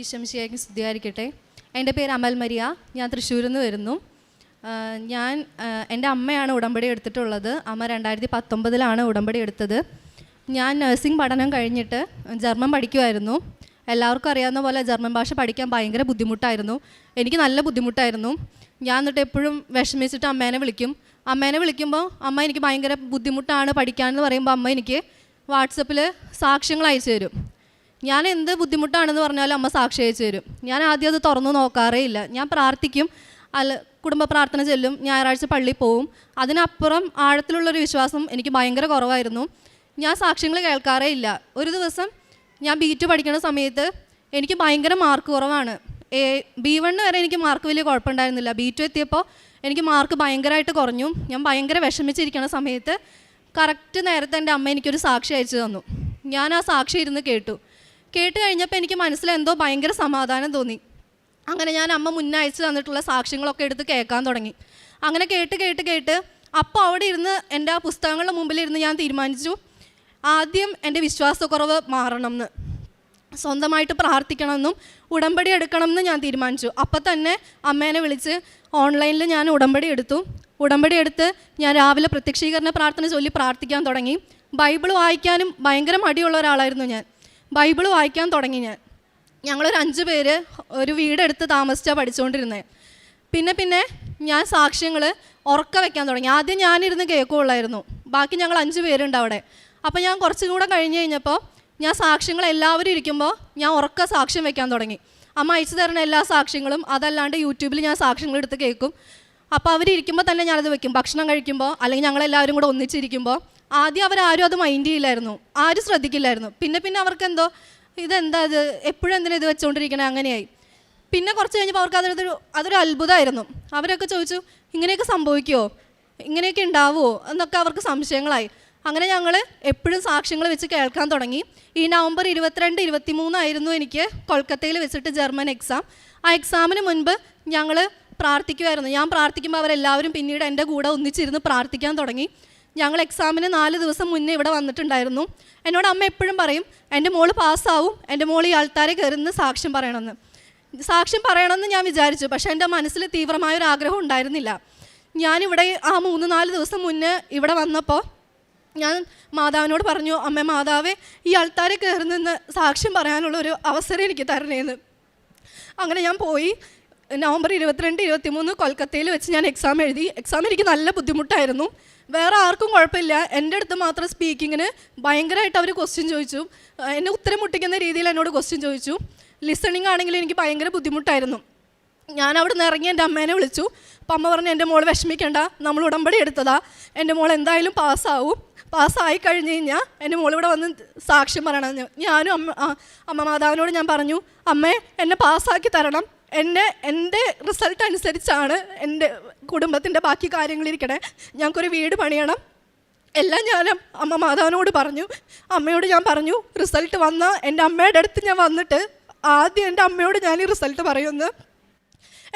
ഈശംശിയായിരിക്കും സ്തുതിയായിരിക്കട്ടെ. എന്റെ പേര് അമൽ മരിയ. ഞാൻ തൃശ്ശൂരിൽ നിന്ന് വരുന്നു. ഞാൻ എന്റെ അമ്മയാണ് ഉടമ്പടി എടുത്തിട്ടുള്ളത്. അമ്മ രണ്ടായിരത്തി പത്തൊമ്പതിലാണ് ഉടമ്പടി എടുത്തത്. ഞാൻ നഴ്സിംഗ് പഠനം കഴിഞ്ഞിട്ട് ജർമ്മൻ പഠിക്കുമായിരുന്നു എല്ലാവർക്കും അറിയാവുന്ന പോലെ ജർമ്മൻ ഭാഷ പഠിക്കാൻ ഭയങ്കര ബുദ്ധിമുട്ടായിരുന്നു. എനിക്ക് നല്ല ബുദ്ധിമുട്ടായിരുന്നു. ഞാൻ എന്നിട്ട് എപ്പോഴും വിഷമിച്ചിട്ട് അമ്മേനെ വിളിക്കും. അമ്മേനെ വിളിക്കുമ്പോൾ അമ്മ എനിക്ക് ഭയങ്കര ബുദ്ധിമുട്ടാണ് പഠിക്കാൻ എന്ന് പറയുമ്പോൾ അമ്മ എനിക്ക് വാട്സപ്പിൽ സാക്ഷ്യങ്ങൾ അയച്ചു തരും. ഞാൻ എന്ത് ബുദ്ധിമുട്ടാണെന്ന് പറഞ്ഞാലും അമ്മ സാക്ഷി അയച്ചു തരും ഞാൻ ആദ്യം അത് തുറന്നു നോക്കാറേ ഇല്ല. ഞാൻ പ്രാർത്ഥിക്കും. അല്ല കുടുംബ പ്രാർത്ഥന ചെല്ലും. ഞായറാഴ്ച പള്ളിയിൽ പോവും. അതിനപ്പുറം ആഴത്തിലുള്ളൊരു വിശ്വാസം എനിക്ക് ഭയങ്കര കുറവായിരുന്നു. ഞാൻ സാക്ഷ്യങ്ങൾ കേൾക്കാറേ ഇല്ല. ഒരു ദിവസം ഞാൻ ബി ടു പഠിക്കുന്ന സമയത്ത് എനിക്ക് ഭയങ്കര മാർക്ക് കുറവാണ്. എ ബി വണ്ണ് വരെ എനിക്ക് മാർക്ക് വലിയ കുഴപ്പമുണ്ടായിരുന്നില്ല. ബി ടു എത്തിയപ്പോൾ എനിക്ക് മാർക്ക് ഭയങ്കരമായിട്ട് കുറഞ്ഞു. ഞാൻ ഭയങ്കര വിഷമിച്ചിരിക്കുന്ന സമയത്ത് കറക്റ്റ് നേരത്തെ എന്റെ അമ്മ എനിക്കൊരു സാക്ഷി അയച്ചു തന്നു. ഞാൻ ആ സാക്ഷി ഇരുന്ന് കേട്ടു. കേട്ട് കഴിഞ്ഞപ്പോൾ എനിക്ക് മനസ്സിൽ എന്തോ ഭയങ്കര സമാധാനം തോന്നി. അങ്ങനെ ഞാൻ അമ്മ മുന്നേ അയച്ചു തന്നിട്ടുള്ള സാക്ഷ്യങ്ങളൊക്കെ എടുത്ത് കേൾക്കാൻ തുടങ്ങി. അങ്ങനെ കേട്ട് കേട്ട് കേട്ട് അപ്പോൾ അവിടെ ഇരുന്ന് എന്റെ ആ പുസ്തകങ്ങളുടെ മുമ്പിലിരുന്ന് ഞാൻ തീരുമാനിച്ചു ആദ്യം എന്റെ വിശ്വാസക്കുറവ് മാറണം എന്ന് സ്വന്തമായിട്ട് പ്രാർത്ഥിക്കണമെന്നും ഉടമ്പടി എടുക്കണമെന്ന് ഞാൻ തീരുമാനിച്ചു. അപ്പം തന്നെ അമ്മേനെ വിളിച്ച് ഓൺലൈനിൽ ഞാൻ ഉടമ്പടി എടുത്തു. ഉടമ്പടി എടുത്ത് ഞാൻ രാവിലെ പ്രത്യക്ഷീകരണ പ്രാർത്ഥന ചൊല്ലി പ്രാർത്ഥിക്കാൻ തുടങ്ങി. ബൈബിൾ വായിക്കാനും ഭയങ്കര മടിയുള്ള ഒരാളായിരുന്നു ഞാൻ. ബൈബിൾ വായിക്കാൻ തുടങ്ങി ഞാൻ. ഞങ്ങളൊരു അഞ്ച് പേര് ഒരു വീടെടുത്ത് താമസിച്ചാണ് പഠിച്ചുകൊണ്ടിരുന്നത് പിന്നെ പിന്നെ ഞാൻ സാക്ഷ്യങ്ങൾ ഉറക്ക വെക്കാൻ തുടങ്ങി. ആദ്യം ഞാനിരുന്ന് കേൾക്കുള്ളായിരുന്നു ബാക്കി ഞങ്ങൾ അഞ്ച് പേരുണ്ട് അവിടെ. അപ്പോൾ ഞാൻ കുറച്ചും കൂടെ കഴിഞ്ഞ് കഴിഞ്ഞപ്പോൾ ഞാൻ സാക്ഷ്യങ്ങൾ എല്ലാവരും ഇരിക്കുമ്പോൾ ഞാൻ ഉറക്ക സാക്ഷ്യം വെക്കാൻ തുടങ്ങി. അമ്മ അയച്ചു തരുന്ന എല്ലാ സാക്ഷ്യങ്ങളും അതല്ലാണ്ട് യൂട്യൂബിൽ ഞാൻ സാക്ഷ്യങ്ങൾ എടുത്ത് കേൾക്കും. അപ്പോൾ അവരിയ്ക്കുമ്പോൾ തന്നെ ഞാനത് വെക്കും. ഭക്ഷണം കഴിക്കുമ്പോൾ അല്ലെങ്കിൽ ഞങ്ങളെല്ലാവരും കൂടെ ഒന്നിച്ചിരിക്കുമ്പോൾ ആദ്യം അവരാരും അത് മൈൻഡ് ചെയ്യില്ലായിരുന്നു. ആരും ശ്രദ്ധിക്കില്ലായിരുന്നു. പിന്നെ പിന്നെ അവർക്ക് എന്തോ ഇതെന്താ ഇത്? എപ്പോഴും എന്തിനാ ഇത് വെച്ചുകൊണ്ടിരിക്കണേ അങ്ങനെയായി. പിന്നെ കുറച്ച് കഴിഞ്ഞപ്പോൾ അവർക്ക് അതൊരു അതൊരു അത്ഭുതമായിരുന്നു. അവരൊക്കെ ചോദിച്ചു ഇങ്ങനെയൊക്കെ സംഭവിക്കുമോ ഇങ്ങനെയൊക്കെ ഉണ്ടാവുമോ എന്നൊക്കെ അവർക്ക് സംശയങ്ങളായി. അങ്ങനെ ഞങ്ങൾ എപ്പോഴും സാക്ഷ്യങ്ങൾ വെച്ച് കേൾക്കാൻ തുടങ്ങി. ഈ നവംബർ ഇരുപത്തിരണ്ട് ഇരുപത്തി മൂന്നായിരുന്നു എനിക്ക് കൊൽക്കത്തയിൽ വെച്ചിട്ട് ജർമ്മൻ എക്സാം ആ എക്സാമിന് മുൻപ് ഞങ്ങൾ പ്രാർത്ഥിക്കുമായിരുന്നു ഞാൻ പ്രാർത്ഥിക്കുമ്പോൾ അവരെല്ലാവരും പിന്നീട് എന്റെ കൂടെ ഒന്നിച്ചിരുന്ന് പ്രാർത്ഥിക്കാൻ തുടങ്ങി. ഞങ്ങൾ എക്സാമിന് നാല് ദിവസം മുന്നേ ഇവിടെ വന്നിട്ടുണ്ടായിരുന്നു. എന്നോട് അമ്മ എപ്പോഴും പറയും എന്റെ മോൾ പാസ്സാവും എന്റെ മോൾ ഈ ആൾക്കാരെ കയറുന്ന സാക്ഷ്യം പറയണമെന്ന്. സാക്ഷ്യം പറയണമെന്ന് ഞാൻ വിചാരിച്ചു പക്ഷേ എന്റെ മനസ്സിൽ തീവ്രമായൊരു ആഗ്രഹം ഉണ്ടായിരുന്നില്ല. ഞാനിവിടെ ആ മൂന്ന് നാല് ദിവസം മുന്നേ ഇവിടെ വന്നപ്പോൾ ഞാൻ മാതാവിനോട് പറഞ്ഞു അമ്മ മാതാവേ ഈ ആൾക്കാരെ കയറി നിന്ന് സാക്ഷ്യം പറയാനുള്ള ഒരു അവസരം എനിക്ക് തരണേന്ന്. അങ്ങനെ ഞാൻ പോയി. നവംബർ ഇരുപത്തിരണ്ട് ഇരുപത്തിമൂന്ന് കൊൽക്കത്തയിൽ വെച്ച് ഞാൻ എക്സാം എഴുതി. എക്സാം എനിക്ക് നല്ല ബുദ്ധിമുട്ടായിരുന്നു. വേറെ ആർക്കും കുഴപ്പമില്ല. എന്റെ അടുത്ത് മാത്രം സ്പീക്കിങ്ങിന് ഭയങ്കരമായിട്ട് അവർ ക്വസ്റ്റ്യൻ ചോദിച്ചു. എന്നെ ഉത്തരം മുട്ടിക്കുന്ന രീതിയിൽ എന്നോട് ക്വസ്റ്റ്യൻ ചോദിച്ചു. ലിസണിങ് ആണെങ്കിൽ എനിക്ക് ഭയങ്കര ബുദ്ധിമുട്ടായിരുന്നു. ഞാൻ അവിടെ നിന്ന് ഇറങ്ങി എന്റെ അമ്മേനെ വിളിച്ചു. അപ്പം അമ്മ പറഞ്ഞു എന്റെ മോൾ വിഷമിക്കേണ്ട. നമ്മൾ ഉടമ്പടി എടുത്തതാ. എന്റെ മോൾ എന്തായാലും പാസ്സാവും പാസ്സായി കഴിഞ്ഞ് കഴിഞ്ഞാൽ എന്റെ മോൾ ഇവിടെ വന്ന് സാക്ഷ്യം പറയണം. എന്ന്. ഞാനും അമ്മ അമ്മ മാതാവിനോട് ഞാൻ പറഞ്ഞു അമ്മേ എന്നെ പാസ്സാക്കി തരണം. എന്റെ എന്റെ റിസൾട്ട് അനുസരിച്ചാണ് എന്റെ കുടുംബത്തിന്റെ ബാക്കി കാര്യങ്ങളിരിക്കണേ ഞങ്ങൾക്കൊരു വീട് പണിയണം. എല്ലാം ഞാൻ അമ്മ മാതാവിനോട് പറഞ്ഞു. അമ്മയോട് ഞാൻ പറഞ്ഞു റിസൾട്ട് വന്ന എന്റെ അമ്മയുടെ അടുത്ത് ഞാൻ വന്നിട്ട് ആദ്യം എന്റെ അമ്മയോട് ഞാൻ ഈ റിസൾട്ട് പറയുമെന്ന്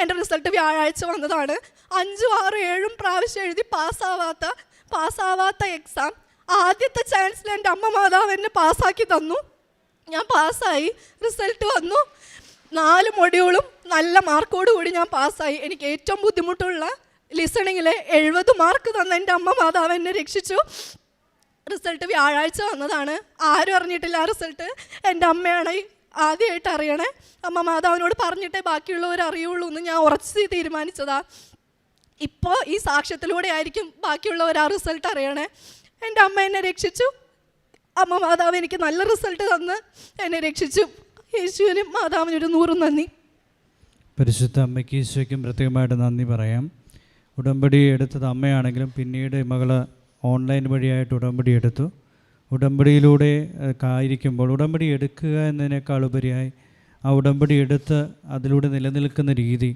എന്റെ റിസൾട്ട് വ്യാഴാഴ്ച വന്നതാണ്. അഞ്ചും ആറും ഏഴും പ്രാവശ്യം എഴുതി പാസ്സാവാത്ത പാസ്സാവാത്ത എക്സാം ആദ്യത്തെ ചാൻസിൽ എന്റെ അമ്മ മാതാവ് എന്നെ പാസ്സാക്കി തന്നു. ഞാൻ പാസ്സായി. റിസൾട്ട് വന്നു. നാല് മൊഡ്യൂളും നല്ല മാർക്കോട് കൂടി ഞാൻ പാസ്സായി. എനിക്ക് ഏറ്റവും ബുദ്ധിമുട്ടുള്ള ലിസണിങ്ങിൽ എഴുപത് മാർക്ക് തന്ന എന്റെ അമ്മ മാതാവ് എന്നെ രക്ഷിച്ചു. റിസൾട്ട് വ്യാഴാഴ്ച വന്നതാണ്. ആരും അറിഞ്ഞിട്ടില്ല ആ റിസൾട്ട്. എന്റെ അമ്മയാണ് ആദ്യമായിട്ട് അറിയണേ. അമ്മ മാതാവിനോട് പറഞ്ഞിട്ടേ ബാക്കിയുള്ളവർ അറിയുള്ളൂ എന്ന് ഞാൻ ഉറച്ച് തീരുമാനിച്ചതാ. ഇപ്പോൾ ഈ സാക്ഷ്യത്തിലൂടെ ആയിരിക്കും ബാക്കിയുള്ളവർ ആ റിസൾട്ട് അറിയണേ. എന്റെ അമ്മ എന്നെ രക്ഷിച്ചു. അമ്മ മാതാവ് എനിക്ക് നല്ല റിസൾട്ട് തന്ന് എന്നെ രക്ഷിച്ചു. യേശുവിനും മാതാവിനും ഒരു നൂറും നന്ദി. പരിശുദ്ധ അമ്മയ്ക്ക് ഈശോയ്ക്കും പ്രത്യേകമായിട്ട് നന്ദി പറയാം. ഉടമ്പടി എടുത്തത് അമ്മയാണെങ്കിലും പിന്നീട് മകൾ ഓൺലൈൻ വഴിയായിട്ട് ഉടമ്പടി എടുത്തു. ഉടമ്പടിയിലൂടെ ആയിരിക്കുമ്പോൾ ഉടമ്പടി എടുക്കുക എന്നതിനേക്കാൾ ഉപരിയായി ആ ഉടമ്പടി എടുത്ത് അതിലൂടെ നിലനിൽക്കുന്ന രീതി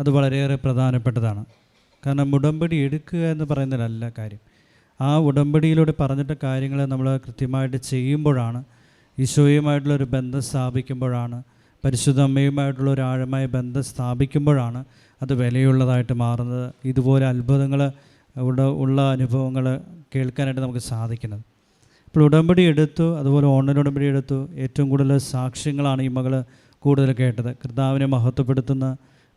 അത് വളരെയേറെ പ്രധാനപ്പെട്ടതാണ്. കാരണം ഉടമ്പടി എടുക്കുക എന്ന് പറയുന്നതിലല്ല കാര്യം. ആ ഉടമ്പടിയിലൂടെ പറഞ്ഞിട്ട കാര്യങ്ങളെ നമ്മൾ കൃത്യമായിട്ട് ചെയ്യുമ്പോഴാണ് ഈശോയുമായിട്ടുള്ള ഒരു ബന്ധം സ്ഥാപിക്കുമ്പോഴാണ് പരിശുദ്ധ അമ്മയുമായിട്ടുള്ള ഒരു ആഴമായ ബന്ധം സ്ഥാപിക്കുമ്പോഴാണ് അത് വിലയുള്ളതായിട്ട് മാറുന്നത്. ഇതുപോലെ അത്ഭുതങ്ങൾ ഇവിടെ ഉള്ള അനുഭവങ്ങൾ കേൾക്കാനായിട്ട് നമുക്ക് സാധിക്കുന്നത്. ഇപ്പോൾ ഉടമ്പടി എടുത്തു അതുപോലെ ഓൺലൈൻ ഉടമ്പടി എടുത്തു. ഏറ്റവും കൂടുതൽ സാക്ഷ്യങ്ങളാണ് ഈ മകൾ കൂടുതൽ കേട്ടത്. കർത്താവിനെ മഹത്വപ്പെടുത്തുന്ന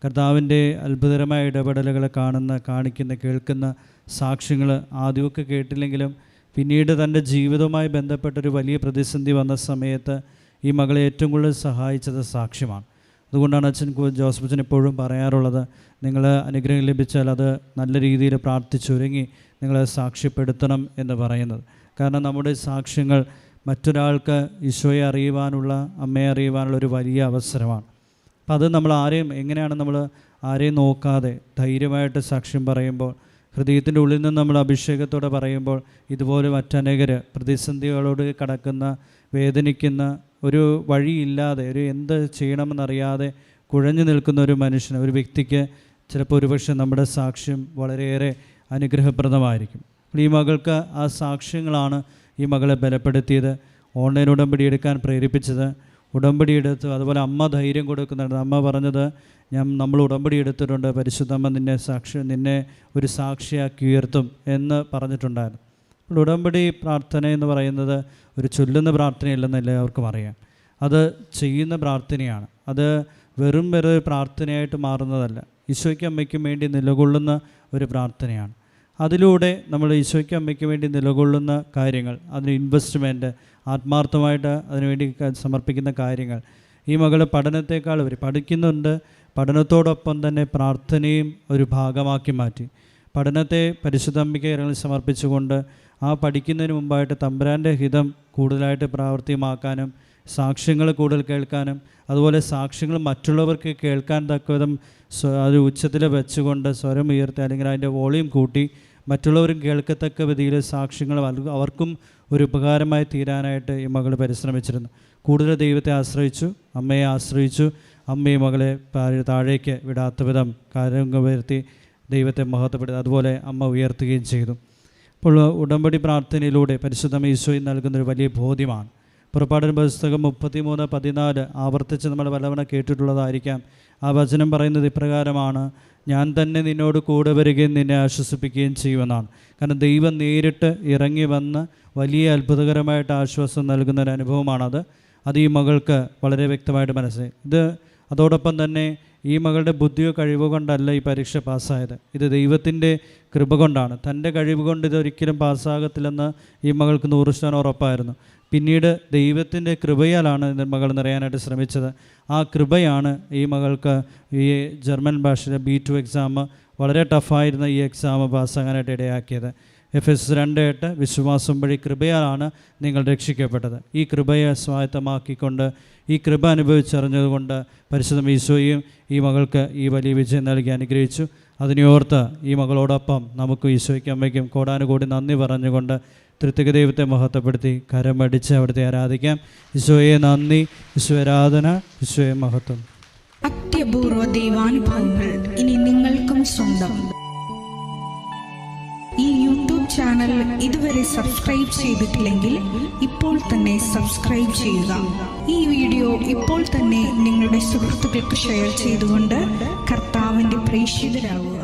കർത്താവിന്റെ അത്ഭുതകരമായ ഇടപെടലുകൾ കാണുന്ന കാണിക്കുന്ന കേൾക്കുന്ന സാക്ഷ്യങ്ങൾ ആദ്യമൊക്കെ കേട്ടില്ലെങ്കിലും പിന്നീട് തന്റെ ജീവിതവുമായി ബന്ധപ്പെട്ടൊരു വലിയ പ്രതിസന്ധി വന്ന സമയത്ത് ഈ മകളെ ഏറ്റവും കൂടുതൽ സഹായിച്ചത് സാക്ഷ്യമാണ്. അതുകൊണ്ടാണ് അച്ഛൻ കു- ജോസഫ് അച്ഛൻ എപ്പോഴും പറയാറുള്ളത് നിങ്ങൾ അനുഗ്രഹം ലഭിച്ചാൽ അത് നല്ല രീതിയിൽ പ്രാർത്ഥിച്ചൊരുങ്ങി നിങ്ങൾ സാക്ഷ്യപ്പെടുത്തണം എന്ന് പറയുന്നത്. കാരണം നമ്മുടെ സാക്ഷ്യങ്ങൾ മറ്റൊരാൾക്ക് ഈശോയെ അറിയുവാനുള്ള അമ്മയെ അറിയുവാനുള്ള ഒരു വലിയ അവസരമാണ്. അപ്പം അത് നമ്മൾ ആരെയും എങ്ങനെയാണ് നമ്മൾ ആരെയും നോക്കാതെ ധൈര്യമായിട്ട് സാക്ഷ്യം പറയുമ്പോൾ ഹൃദയത്തിന്റെ ഉള്ളിൽ നിന്ന് നമ്മൾ അഭിഷേകത്തോടെ പറയുമ്പോൾ ഇതുപോലെ മറ്റനേകർ പ്രതിസന്ധികളോട് കടക്കുന്ന വേദനിക്കുന്ന ഒരു വഴിയില്ലാതെ ഒരു എന്ത് ചെയ്യണമെന്നറിയാതെ കുഴഞ്ഞു നിൽക്കുന്ന ഒരു മനുഷ്യന് ഒരു വ്യക്തിക്ക് ചിലപ്പോൾ ഒരുപക്ഷെ നമ്മുടെ സാക്ഷ്യം വളരെയേറെ അനുഗ്രഹപ്രദമായിരിക്കും. ഈ മകൾക്ക് ആ സാക്ഷ്യങ്ങളാണ് ഈ മകളെ ബലപ്പെടുത്തിയത്. ഓൺലൈൻ ഉടമ്പടി എടുക്കാൻ പ്രേരിപ്പിച്ചത്. ഉടമ്പടി എടുത്തു. അതുപോലെ അമ്മ ധൈര്യം കൊടുക്കുന്നുണ്ട്. അമ്മ പറഞ്ഞത് ഞാൻ നമ്മൾ ഉടമ്പടി എടുത്തിട്ടുണ്ട്. പരിശുദ്ധമ്മ നിന്നെ സാക്ഷി നിന്നെ ഒരു സാക്ഷിയാക്കി ഉയർത്തും എന്ന് പറഞ്ഞിട്ടുണ്ടായിരുന്നു. അപ്പോൾ ഉടമ്പടി പ്രാർത്ഥന എന്ന് പറയുന്നത് ഒരു ചൊല്ലുന്ന പ്രാർത്ഥനയല്ലെന്ന് എല്ലാവർക്കും അറിയാം. അത് ചെയ്യുന്ന പ്രാർത്ഥനയാണ്. അത് വെറും വെറും പ്രാർത്ഥനയായിട്ട് മാറുന്നതല്ല. ഈശോയ്ക്ക് അമ്മയ്ക്കും വേണ്ടി നിലകൊള്ളുന്ന ഒരു പ്രാർത്ഥനയാണ്. അതിലൂടെ നമ്മൾ ഈശോയ്ക്ക് അമ്മയ്ക്ക് വേണ്ടി നിലകൊള്ളുന്ന കാര്യങ്ങൾ അതിന് ഇൻവെസ്റ്റ്മെന്റ് ആത്മാർത്ഥമായിട്ട് അതിനുവേണ്ടി സമർപ്പിക്കുന്ന കാര്യങ്ങൾ. ഈ മകൾ പഠനത്തെക്കാൾ അവർ പഠിക്കുന്നുണ്ട്. പഠനത്തോടൊപ്പം തന്നെ പ്രാർത്ഥനയും ഒരു ഭാഗമാക്കി മാറ്റി. പഠനത്തെ പരിശുദ്ധ ഇറങ്ങി സമർപ്പിച്ചുകൊണ്ട് ആ പഠിക്കുന്നതിന് മുമ്പായിട്ട് തമ്പുരാന്റെ ഹിതം കൂടുതലായിട്ട് പ്രാവർത്തികമാക്കാനും സാക്ഷ്യങ്ങൾ കൂടുതൽ കേൾക്കാനും അതുപോലെ സാക്ഷ്യങ്ങൾ മറ്റുള്ളവർക്ക് കേൾക്കാൻ തക്കവിധം അത് ഉച്ചത്തിൽ വെച്ചുകൊണ്ട് സ്വരം ഉയർത്തി അല്ലെങ്കിൽ അതിന്റെ വോളിയം കൂട്ടി മറ്റുള്ളവരും കേൾക്കത്തക്ക വിധിയിൽ സാക്ഷ്യങ്ങൾ അവർക്കും ഒരു ഉപകാരമായി തീരാനായിട്ട് ഈ മകൾ പരിശ്രമിച്ചിരുന്നു. കൂടുതൽ ദൈവത്തെ ആശ്രയിച്ചു അമ്മയെ ആശ്രയിച്ചു അമ്മയും മകളെ താഴേക്ക് വിടാത്ത വിധം കാര്യങ്ങൾ വരുത്തി ദൈവത്തെ മഹത്വപ്പെടുത്തി അതുപോലെ അമ്മ ഉയർത്തുകയും ചെയ്തു. അപ്പോൾ ഉടമ്പടി പ്രാർത്ഥനയിലൂടെ പരിശുദ്ധമ ഈശോയിൽ നൽകുന്നൊരു വലിയ ബോധ്യമാണ്. പുറപ്പാടിന് പുസ്തകം മുപ്പത്തിമൂന്ന് പതിനാല് ആവർത്തിച്ച് നമ്മൾ പലവണ കേട്ടിട്ടുള്ളതായിരിക്കാം. ആ വചനം പറയുന്നത് ഇപ്രകാരമാണ് ഞാൻ തന്നെ നിന്നോട് കൂടെ വരികയും നിന്നെ ആശ്വസിപ്പിക്കുകയും ചെയ്യുമെന്നാണ്. കാരണം ദൈവം നേരിട്ട് ഇറങ്ങി വന്ന് വലിയ അത്ഭുതകരമായിട്ട് ആശ്വാസം നൽകുന്ന ഒരു അനുഭവമാണത്. അത് ഈ മകൾക്ക് വളരെ വ്യക്തമായിട്ട് മനസ്സിലായി. ഇത് അതോടൊപ്പം തന്നെ ഈ മകളുടെ ബുദ്ധിയോ കഴിവോ കൊണ്ടല്ല ഈ പരീക്ഷ പാസ്സായത്. ഇത് ദൈവത്തിന്റെ കൃപ കൊണ്ടാണ്. തന്റെ കഴിവ് കൊണ്ട് ഇതൊരിക്കലും പാസ്സാകത്തില്ലെന്ന് ഈ മകൾക്ക് നൂറ് ശതമാനം ഉറപ്പായിരുന്നു. പിന്നീട് ദൈവത്തിന്റെ കൃപയാലാണ് എന്റെ മകൾ നിറയാനായിട്ട് ശ്രമിച്ചത്. ആ കൃപയാണ് ഈ മകൾക്ക് ഈ ജർമ്മൻ ഭാഷയിലെ ബി ടു എക്സാം വളരെ ടഫായിരുന്ന ഈ എക്സാം പാസ്സാകാനായിട്ട് ഇടയാക്കിയത്. എഫ് എസ് രണ്ട് എട്ട് വിശ്വാസം വഴി കൃപയാലാണ് നിങ്ങൾ രക്ഷിക്കപ്പെട്ടത്. ഈ കൃപയെ സ്വായത്തമാക്കിക്കൊണ്ട് ഈ കൃപ അനുഭവിച്ചറിഞ്ഞതുകൊണ്ട് പരിശുദ്ധ ഈശോയും ഈ മകൾക്ക് ഈ വലിയ വിജയം നൽകി അനുഗ്രഹിച്ചു. അതിനെയോർത്ത് ഈ മകളോടൊപ്പം നമുക്ക് ഈശോയ്ക്കും അമ്മയ്ക്കും കോടാനുകൂടി നന്ദി പറഞ്ഞുകൊണ്ട് തൃത്തിക ദൈവത്തെ മഹത്വപ്പെടുത്തി കരമടിച്ച് അവിടുത്തെ ആരാധിക്കാം. ഈശോയെ നന്ദി ഈശ്വരാധന ഈശോയെ മഹത്വം. അത്യപൂർവ ദൈവാനുഭവങ്ങൾ ഇനി നിങ്ങൾക്കും സ്വന്തം. ഈ യൂട്യൂബ് ചാനൽ ഇതുവരെ സബ്സ്ക്രൈബ് ചെയ്തിട്ടില്ലെങ്കിൽ ഇപ്പോൾ തന്നെ സബ്സ്ക്രൈബ് ചെയ്യുക. ഈ വീഡിയോ ഇപ്പോൾ തന്നെ നിങ്ങളുടെ സുഹൃത്തുക്കൾക്ക് ഷെയർ ചെയ്തുകൊണ്ട് കർത്താവിന്റെ പ്രേക്ഷിതരാകുക.